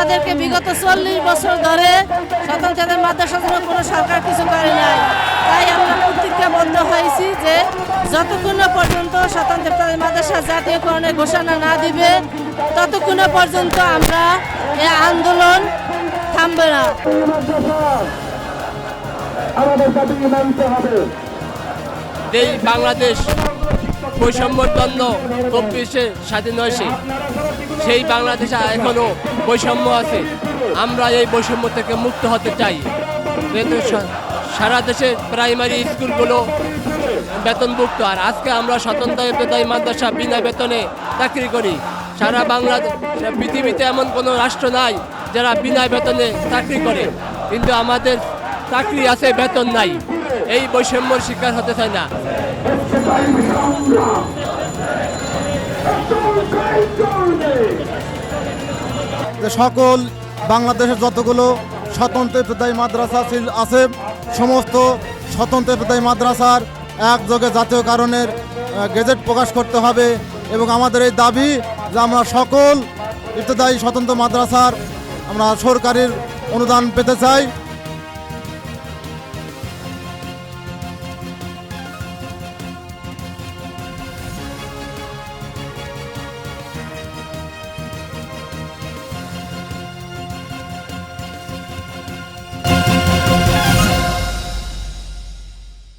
আমাদেরকে বিগত চল্লিশ বছর ধরে স্বতন্ত্র মাদ্রাসার জন্য কোনো সরকার কিছু করে নাই। তাই আমরা প্রতিজ্ঞাবদ্ধ হয়েছি যে যতক্ষণ না পর্যন্ত স্বতন্ত্র মাদ্রাসা জাতীয়করণের ঘোষণা না দিবে ততক্ষণ পর্যন্ত আমরা এই আন্দোলন থামবে না। আমাদের দাবি মানতে হবে। এই বাংলাদেশ বৈষম্যর জন্য চব্বিশে স্বাধীন হয়েছে সেই বাংলাদেশে এখনও বৈষম্য আছে। আমরা এই বৈষম্য থেকে মুক্ত হতে চাই। সারা দেশে প্রাইমারি স্কুলগুলো বেতনভুক্ত, আর আজকে আমরা স্বতন্ত্র বেতন মাদ্রাসা বিনা বেতনে চাকরি করি। সারা বাংলাদেশ, পৃথিবীতে এমন কোনো রাষ্ট্র নাই যারা বিনা বেতনে চাকরি করে। কিন্তু আমাদের চাকরি আছে, বেতন নাই। এই বৈষম্যর শিকার হতে চাই না। সকল বাংলাদেশের যতগুলো স্বতন্ত্র পেদায়ী মাদ্রাসা আছে সমস্ত স্বতন্ত্র পেদায়ী মাদ্রাসার একযোগে জাতীয় কারণের গেজেট প্রকাশ করতে হবে এবং আমাদের এই দাবি যে আমরা সকল ইবতদায়ী স্বতন্ত্র মাদ্রাসার আমরা সরকারের অনুদান পেতে চাই।